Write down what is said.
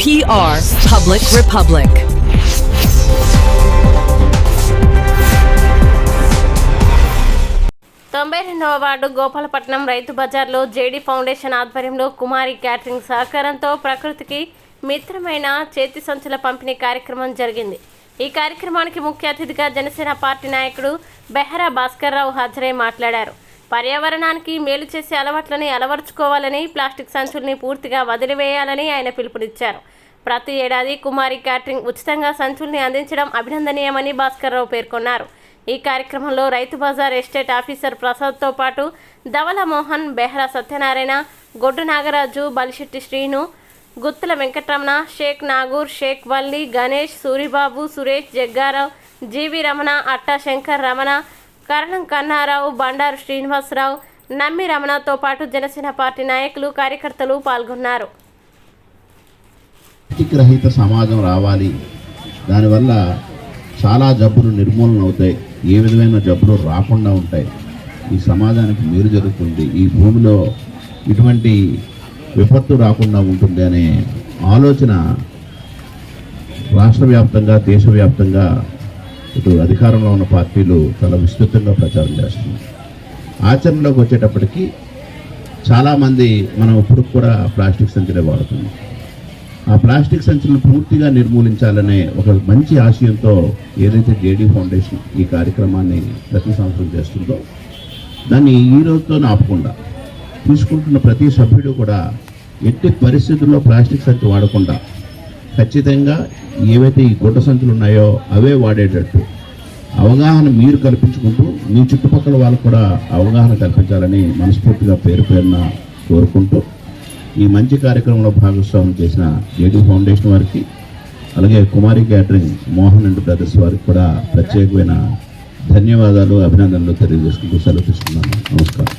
PR Public Republic. తొంభై రెండవ ward Gopalapatnam రైతు బజార్లో జేడీ ఫౌండేషన్ ఆధ్వర్యంలో కుమారి క్యాటరింగ్ సహకారంతో ప్రకృతికి మిత్రమైన చేతి సంచుల పంపిణీ కార్యక్రమం జరిగింది ఈ కార్యక్రమానికి ముఖ్య అతిథిగా జనసేన పార్టీ నాయకుడు బెహరా భాస్కర్రావు హాజరై మాట్లాడారు పర్యావరణానికి మేలు చేసే అలవాట్లని అలవర్చుకోవాలని ప్లాస్టిక్ సంచుల్ని పూర్తిగా వదిలివేయాలని ఆయన పిలుపునిచ్చారు. ప్రతి ఏడాది కుమారి క్యాటరింగ్ ఉచితంగా సంచుల్ని అందించడం అభినందనీయమని భాస్కర్రావు పేర్కొన్నారు. ఈ కార్యక్రమంలో రైతు బజార్ ఎస్టేట్ ఆఫీసర్ ప్రసాద్తో పాటు ధవల మోహన్ బెహ్రా సత్యనారాయణ గొడ్డు నాగరాజు బలిశెట్టి శ్రీను గుత్తుల వెంకటరమణ షేక్ నాగూర్ షేక్ వల్లి గణేష్ సూరిబాబు సురేష్ జగ్గారావు జీవి రమణ అట్టా శంకర్ రమణ కరణం కన్నారావు బండారు శ్రీనివాసరావు నమ్మి రమణతో పాటు జనసేన పార్టీ నాయకులు కార్యకర్తలు పాల్గొన్నారు. రహిత సమాజం రావాలి. దానివల్ల చాలా జబ్బులు నిర్మూలన అవుతాయి. ఏ విధమైన జబ్బులు రాకుండా ఉంటాయి. ఈ సమాజానికి మేలు జరుగుతుంది. ఈ భూమిలో ఇటువంటి విపత్తు రాకుండా ఉంటుంది అనే ఆలోచన రాష్ట్ర వ్యాప్తంగా దేశవ్యాప్తంగా ఇటు అధికారంలో ఉన్న పార్టీలు చాలా విస్తృతంగా ప్రచారం చేస్తున్నాయి ఆచరణలోకి వచ్చేటప్పటికి చాలామంది మనం ఇప్పుడు కూడా ప్లాస్టిక్ సంచులే వాడుతున్నాం. ఆ ప్లాస్టిక్ సంచులను పూర్తిగా నిర్మూలించాలనే ఒక మంచి ఆశయంతో ఏదైతే జేడీ ఫౌండేషన్ ఈ కార్యక్రమాన్ని ప్రతి సంవత్సరం చేస్తుందో దాన్ని ఈ రోజుతో ఆపకుండా తీసుకుంటున్న ప్రతి సభ్యుడు కూడా ఎట్టి పరిస్థితుల్లో ప్లాస్టిక్ సంచి వాడకుండా ఖచ్చితంగా ఏవైతే ఈ గుడ్డ సంచులు ఉన్నాయో అవే వాడేటట్టు. అవగాహన మీరు కల్పించుకుంటూ మీ చుట్టుపక్కల వాళ్ళకు కూడా అవగాహన కల్పించాలని మనస్ఫూర్తిగా పేరు పేరున కోరుకుంటూ ఈ మంచి కార్యక్రమంలో భాగస్వామ్యం చేసిన జేడీ ఫౌండేషన్ వారికి అలాగే Kumari catering Mohan and brothers వారికి కూడా ప్రత్యేకమైన ధన్యవాదాలు అభినందనలు తెలియజేసుకుంటూ సెలవు తీసుకున్నాను నమస్కారం.